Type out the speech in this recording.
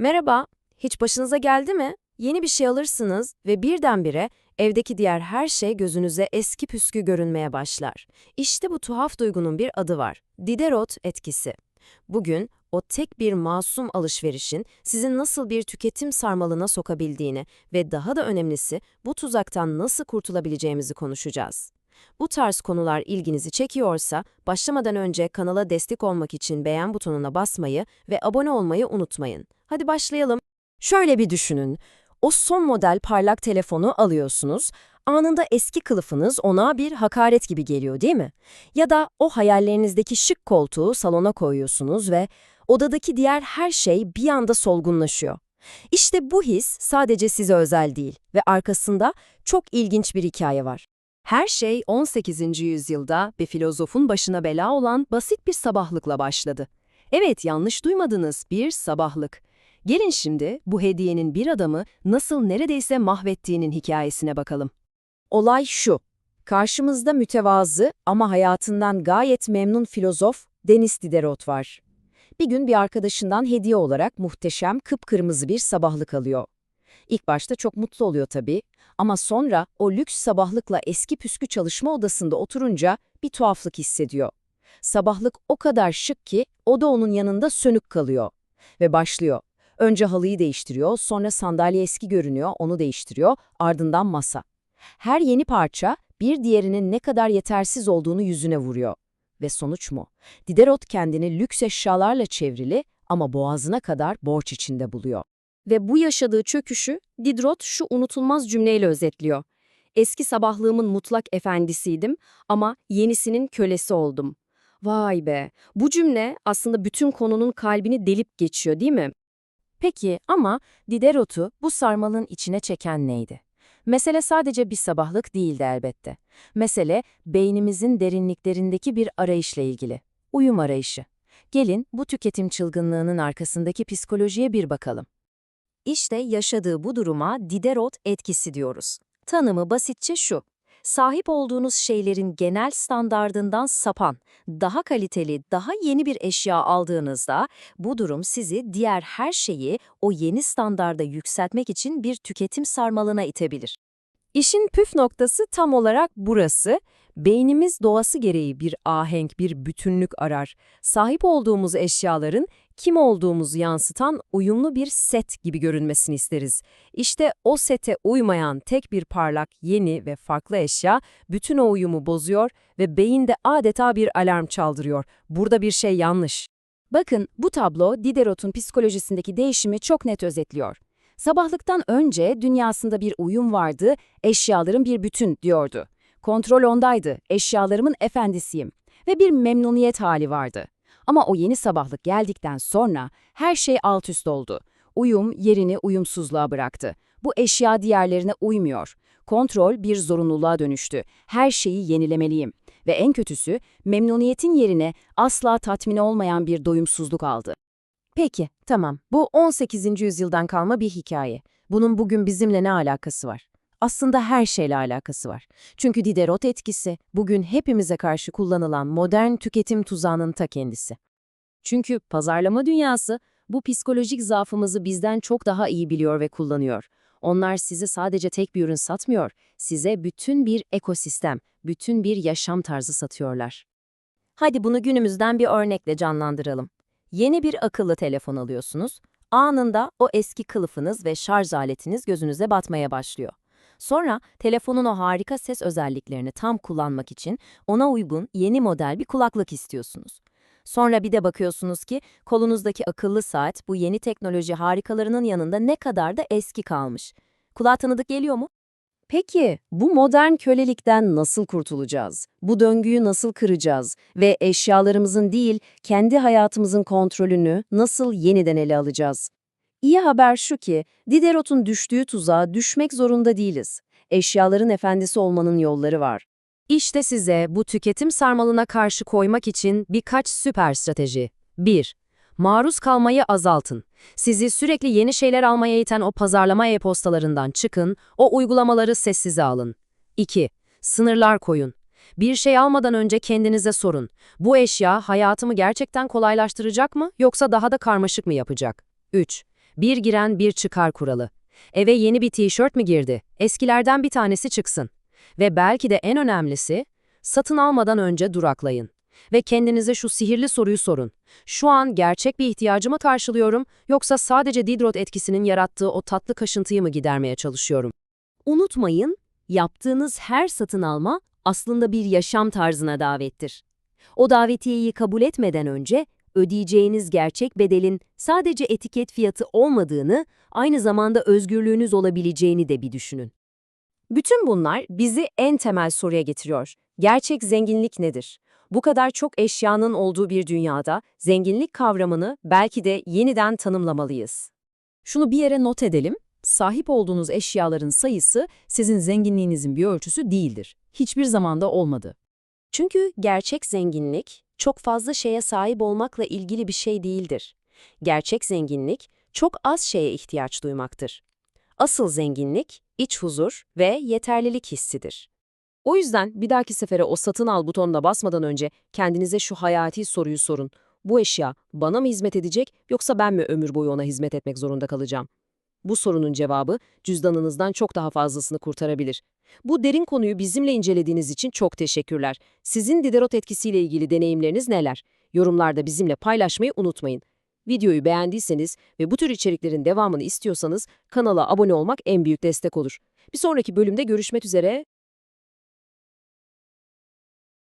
Merhaba, hiç başınıza geldi mi? Yeni bir şey alırsınız ve birdenbire evdeki diğer her şey gözünüze eski püskü görünmeye başlar. İşte bu tuhaf duygunun bir adı var. Diderot etkisi. Bugün o tek bir masum alışverişin sizi nasıl bir tüketim sarmalına sokabildiğini ve daha da önemlisi bu tuzaktan nasıl kurtulabileceğimizi konuşacağız. Bu tarz konular ilginizi çekiyorsa, başlamadan önce kanala destek olmak için beğen butonuna basmayı ve abone olmayı unutmayın. Hadi başlayalım. Şöyle bir düşünün. O son model parlak telefonu alıyorsunuz, anında eski kılıfınız ona bir hakaret gibi geliyor değil mi? Ya da o hayallerinizdeki şık koltuğu salona koyuyorsunuz ve odadaki diğer her şey bir anda solgunlaşıyor. İşte bu his sadece size özel değil ve arkasında çok ilginç bir hikaye var. Her şey 18. yüzyılda bir filozofun başına bela olan basit bir sabahlıkla başladı. Evet, yanlış duymadınız, bir sabahlık. Gelin şimdi bu hediyenin bir adamı nasıl neredeyse mahvettiğinin hikayesine bakalım. Olay şu. Karşımızda mütevazı ama hayatından gayet memnun filozof Denis Diderot var. Bir gün bir arkadaşından hediye olarak muhteşem kıpkırmızı bir sabahlık alıyor. İlk başta çok mutlu oluyor tabii ama sonra o lüks sabahlıkla eski püskü çalışma odasında oturunca bir tuhaflık hissediyor. Sabahlık o kadar şık ki o da onun yanında sönük kalıyor. Ve başlıyor. Önce halıyı değiştiriyor, sonra sandalye eski görünüyor, onu değiştiriyor, ardından masa. Her yeni parça bir diğerinin ne kadar yetersiz olduğunu yüzüne vuruyor. Ve sonuç mu? Diderot kendini lüks eşyalarla çevrili ama boğazına kadar borç içinde buluyor. Ve bu yaşadığı çöküşü Diderot şu unutulmaz cümleyle özetliyor. Eski sabahlığımın mutlak efendisiydim ama yenisinin kölesi oldum. Vay be, bu cümle aslında bütün konunun kalbini delip geçiyor değil mi? Peki ama Diderot'u bu sarmalın içine çeken neydi? Mesele sadece bir sabahlık değildi elbette. Mesele beynimizin derinliklerindeki bir arayışla ilgili. Uyum arayışı. Gelin bu tüketim çılgınlığının arkasındaki psikolojiye bir bakalım. İşte yaşadığı bu duruma Diderot etkisi diyoruz. Tanımı basitçe şu. Sahip olduğunuz şeylerin genel standardından sapan, daha kaliteli, daha yeni bir eşya aldığınızda bu durum sizi diğer her şeyi o yeni standarda yükseltmek için bir tüketim sarmalına itebilir. İşin püf noktası tam olarak burası. Beynimiz doğası gereği bir ahenk, bir bütünlük arar. Sahip olduğumuz eşyaların kim olduğumuzu yansıtan uyumlu bir set gibi görünmesini isteriz. İşte o sete uymayan tek bir parlak, yeni ve farklı eşya bütün o uyumu bozuyor ve beyinde adeta bir alarm çaldırıyor. Burada bir şey yanlış. Bakın bu tablo Diderot'un psikolojisindeki değişimi çok net özetliyor. Sabahlıktan önce dünyasında bir uyum vardı, eşyaların bir bütün diyordu. Kontrol ondaydı, eşyalarımın efendisiyim ve bir memnuniyet hali vardı. Ama o yeni sabahlık geldikten sonra her şey alt üst oldu. Uyum yerini uyumsuzluğa bıraktı. Bu eşya diğerlerine uymuyor. Kontrol bir zorunluluğa dönüştü. Her şeyi yenilemeliyim. Ve en kötüsü memnuniyetin yerine asla tatmin olmayan bir doyumsuzluk aldı. Peki, tamam. Bu 18. yüzyıldan kalma bir hikaye. Bunun bugün bizimle ne alakası var? Aslında her şeyle alakası var. Çünkü Diderot etkisi bugün hepimize karşı kullanılan modern tüketim tuzağının ta kendisi. Çünkü pazarlama dünyası bu psikolojik zaafımızı bizden çok daha iyi biliyor ve kullanıyor. Onlar size sadece tek bir ürün satmıyor, size bütün bir ekosistem, bütün bir yaşam tarzı satıyorlar. Hadi bunu günümüzden bir örnekle canlandıralım. Yeni bir akıllı telefon alıyorsunuz, anında o eski kılıfınız ve şarj aletiniz gözünüze batmaya başlıyor. Sonra telefonun o harika ses özelliklerini tam kullanmak için ona uygun yeni model bir kulaklık istiyorsunuz. Sonra bir de bakıyorsunuz ki kolunuzdaki akıllı saat bu yeni teknoloji harikalarının yanında ne kadar da eski kalmış. Kulağa tanıdık geliyor mu? Peki bu modern kölelikten nasıl kurtulacağız? Bu döngüyü nasıl kıracağız? Ve eşyalarımızın değil, kendi hayatımızın kontrolünü nasıl yeniden ele alacağız? İyi haber şu ki, Diderot'un düştüğü tuzağa düşmek zorunda değiliz. Eşyaların efendisi olmanın yolları var. İşte size bu tüketim sarmalına karşı koymak için birkaç süper strateji. 1. Maruz kalmayı azaltın. Sizi sürekli yeni şeyler almaya iten o pazarlama e-postalarından çıkın, o uygulamaları sessize alın. 2. Sınırlar koyun. Bir şey almadan önce kendinize sorun. Bu eşya hayatımı gerçekten kolaylaştıracak mı yoksa daha da karmaşık mı yapacak? 3. Bir giren bir çıkar kuralı. Eve yeni bir tişört mü girdi? Eskilerden bir tanesi çıksın. Ve belki de en önemlisi, satın almadan önce duraklayın. Ve kendinize şu sihirli soruyu sorun. Şu an gerçek bir ihtiyacımı karşılıyorum yoksa sadece Didrot etkisinin yarattığı o tatlı kaşıntıyı mı gidermeye çalışıyorum? Unutmayın, yaptığınız her satın alma aslında bir yaşam tarzına davettir. O davetiyeyi kabul etmeden önce ödeyeceğiniz gerçek bedelin sadece etiket fiyatı olmadığını, aynı zamanda özgürlüğünüz olabileceğini de bir düşünün. Bütün bunlar bizi en temel soruya getiriyor. Gerçek zenginlik nedir? Bu kadar çok eşyanın olduğu bir dünyada zenginlik kavramını belki de yeniden tanımlamalıyız. Şunu bir yere not edelim. Sahip olduğunuz eşyaların sayısı sizin zenginliğinizin bir ölçüsü değildir. Hiçbir zamanda olmadı. Çünkü gerçek zenginlik çok fazla şeye sahip olmakla ilgili bir şey değildir. Gerçek zenginlik çok az şeye ihtiyaç duymaktır. Asıl zenginlik iç huzur ve yeterlilik hissidir. O yüzden bir dahaki sefere o satın al butonuna basmadan önce kendinize şu hayati soruyu sorun. Bu eşya bana mı hizmet edecek yoksa ben mi ömür boyu ona hizmet etmek zorunda kalacağım? Bu sorunun cevabı cüzdanınızdan çok daha fazlasını kurtarabilir. Bu derin konuyu bizimle incelediğiniz için çok teşekkürler. Sizin Diderot etkisiyle ilgili deneyimleriniz neler? Yorumlarda bizimle paylaşmayı unutmayın. Videoyu beğendiyseniz ve bu tür içeriklerin devamını istiyorsanız kanala abone olmak en büyük destek olur. Bir sonraki bölümde görüşmek üzere,